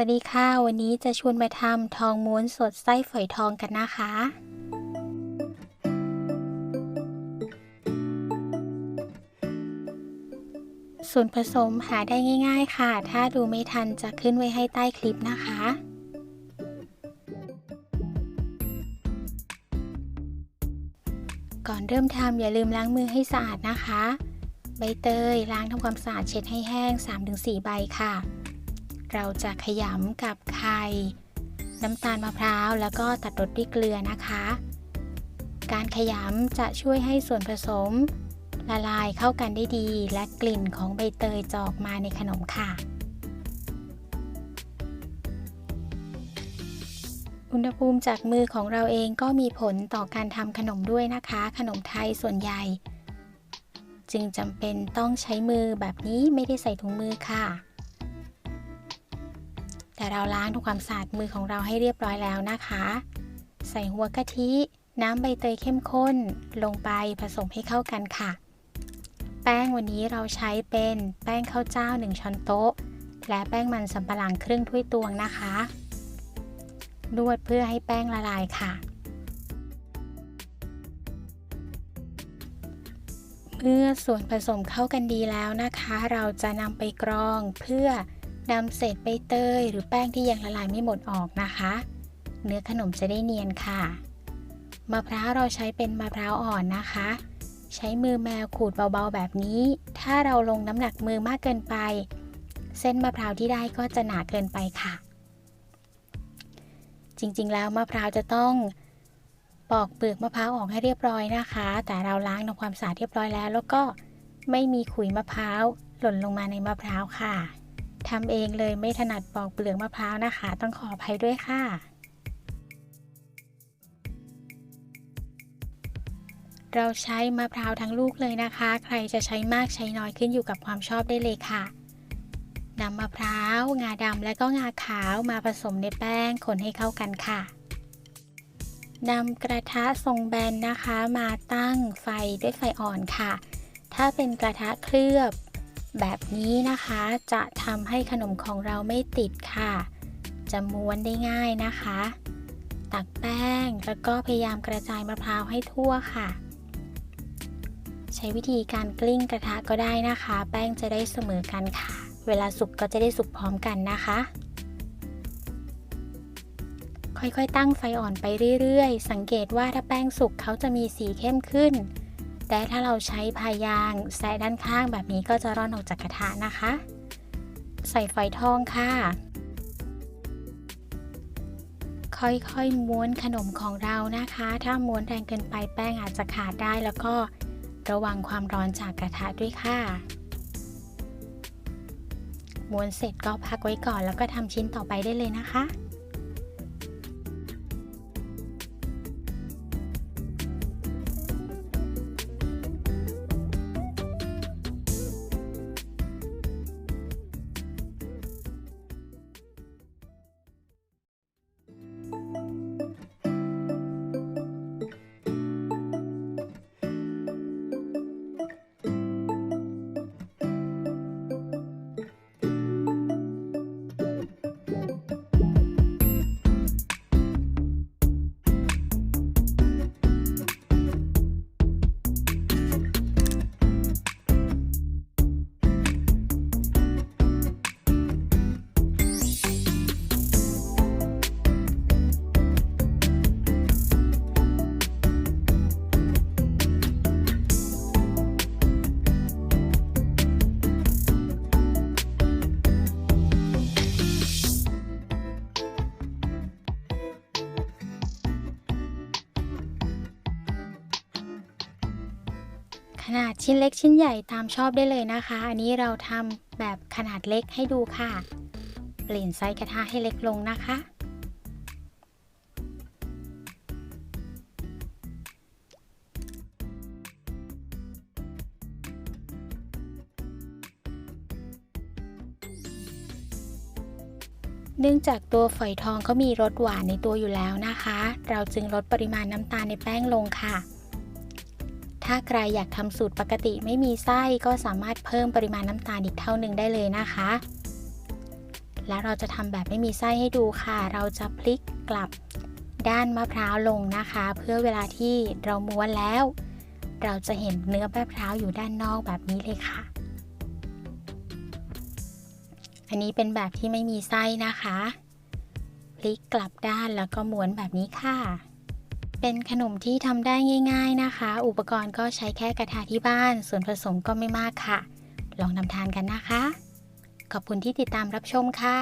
สวัสดีค่ะ วันนี้จะชวนมาทำทองม้วนสดไส้ฝอยทองกันนะคะ ส่วนผสมหาได้ง่าย ๆ ค่ะ ถ้าดูไม่ทันจะขึ้นไว้ให้ใต้คลิปนะคะ ก่อนเริ่มทำอย่าลืมล้างมือให้สะอาดนะคะ ใบเตยล้างทำความสะอาดเช็ดให้แห้ง 3-4 ใบค่ะ เราจะขยำกับไข่ น้ำตาลมะพร้าวแล้วก็ตัดรสด้วยเกลือนะคะ การขยำจะช่วยให้ส่วนผสม ละลายเข้ากันได้ดี และกลิ่นของใบเตยจะออกมาในขนมค่ะ อุณหภูมิจากมือของเราเองก็มีผลต่อการทำขนมด้วยนะคะ ขนมไทยส่วนใหญ่ จึงจำเป็นต้องใช้มือแบบนี้ไม่ได้ใส่ถุงมือค่ะ แต่เราล้างทำความสะอาดมือของเราให้เรียบร้อยแล้วนะคะ ใส่หัวกะทิ น้ำใบเตยเข้มข้น ลงไปผสมให้เข้ากันค่ะ แป้งวันนี้เราใช้เป็นแป้งข้าวเจ้า 1 ช้อนโต๊ะ และแป้งมันสำปะหลังครึ่งถ้วยตวงนะคะนวดเพื่อให้แป้งละลายค่ะ เมื่อส่วนผสมเข้ากันดีแล้วนะคะ เราจะนำไปกรองเพื่อ นำเศษใบเตยหรือแป้งที่ยังละลายไม่หมดออกนะคะ เนื้อขนมจะได้เนียนค่ะ มะพร้าวเราใช้เป็นมะพร้าวอ่อนนะคะ ใช้มือแมวขูดเบาๆแบบนี้ ถ้าเราลงน้ำหนักมือมากเกินไป เส้นมะพร้าวที่ได้ก็จะหนาเกินไปค่ะ จริงๆ แล้วมะพร้าวจะต้องปอกเปลือกมะพร้าวออกให้เรียบร้อยนะคะ แต่เราล้างทำความสะอาดเรียบร้อยแล้ว แล้วก็ไม่มีขุยมะพร้าวหล่นลงมาในมะพร้าวค่ะ ทำเองเลยไม่ถนัดปอกเปลือกมะพร้าวนะคะ ต้องขออภัยด้วยค่ะ เราใช้มะพร้าวทั้งลูกเลยนะคะ ใครจะใช้มากใช้น้อยขึ้นอยู่กับความชอบได้เลยค่ะนำมะพร้าว งาดำและก็งาขาวมาผสมในแป้งคนให้เข้ากันค่ะนำกระทะทรงแบนนะคะ มาตั้งไฟด้วยไฟอ่อนค่ะ ถ้าเป็นกระทะเคลือบ แบบนี้นะคะจะทำให้ขนมของเราไม่ติดค่ะ จะม้วนได้ง่ายนะคะ ตักแป้งแล้วก็พยายามกระจายมะพร้าวให้ทั่วค่ะ ใช้วิธีการกลิ้งกระทะก็ได้นะคะ แป้งจะได้เสมอกันค่ะ เวลาสุกก็จะได้สุกพร้อมกันนะคะ ค่อยๆตั้งไฟอ่อนไปเรื่อยๆ สังเกตว่าถ้าแป้งสุกเขาจะมีสีเข้มขึ้น แต่ถ้าเราใช้พายางแซะด้านข้างแบบนี้ก็จะร่อนออกจากกระทะนะคะ ใส่ฝอยทองค่ะ ค่อยๆม้วนขนมของเรานะคะ ถ้าม้วนแรงเกินไปแป้งอาจจะขาดได้แล้วก็ระวังความร้อนจากกระทะด้วยค่ะม้วนเสร็จก็พักไว้ก่อนแล้วก็ทำชิ้นต่อไปได้เลยนะคะ นาดชิ้นเล็กชิ้นใหญ่ตามชอบได้เลยนะคะ อันนี้เราทำแบบขนาดเล็กให้ดูค่ะ เปลี่ยนไซส์กระทะให้เล็กลงนะคะ เนื่องจากตัวฝอยทองเขามีรสหวานในตัวอยู่แล้วนะคะ เราจึงลดปริมาณน้ำตาลในแป้งลงค่ะ ถ้าใครอยากทำสูตรปกติไม่มีไส้ก็สามารถเพิ่มปริมาณน้ำตาลอีกเท่าหนึ่งได้เลยนะคะ แล้วเราจะทำแบบไม่มีไส้ให้ดูค่ะ เราจะพลิกกลับด้านมะพร้าวลงนะคะ เพื่อเวลาที่เราม้วนแล้ว เราจะเห็นเนื้อมะพร้าวอยู่ด้านนอกแบบนี้เลยค่ะ อันนี้เป็นแบบที่ไม่มีไส้นะคะ พลิกกลับด้านแล้วก็ม้วนแบบนี้ค่ะ เป็นขนมที่ทำได้ง่าย ๆนะคะ อุปกรณ์ก็ใช้แค่กระทะที่บ้าน ส่วนผสมก็ไม่มากค่ะ ลองนำทานกันนะคะ ขอบคุณที่ติดตามรับชมค่ะ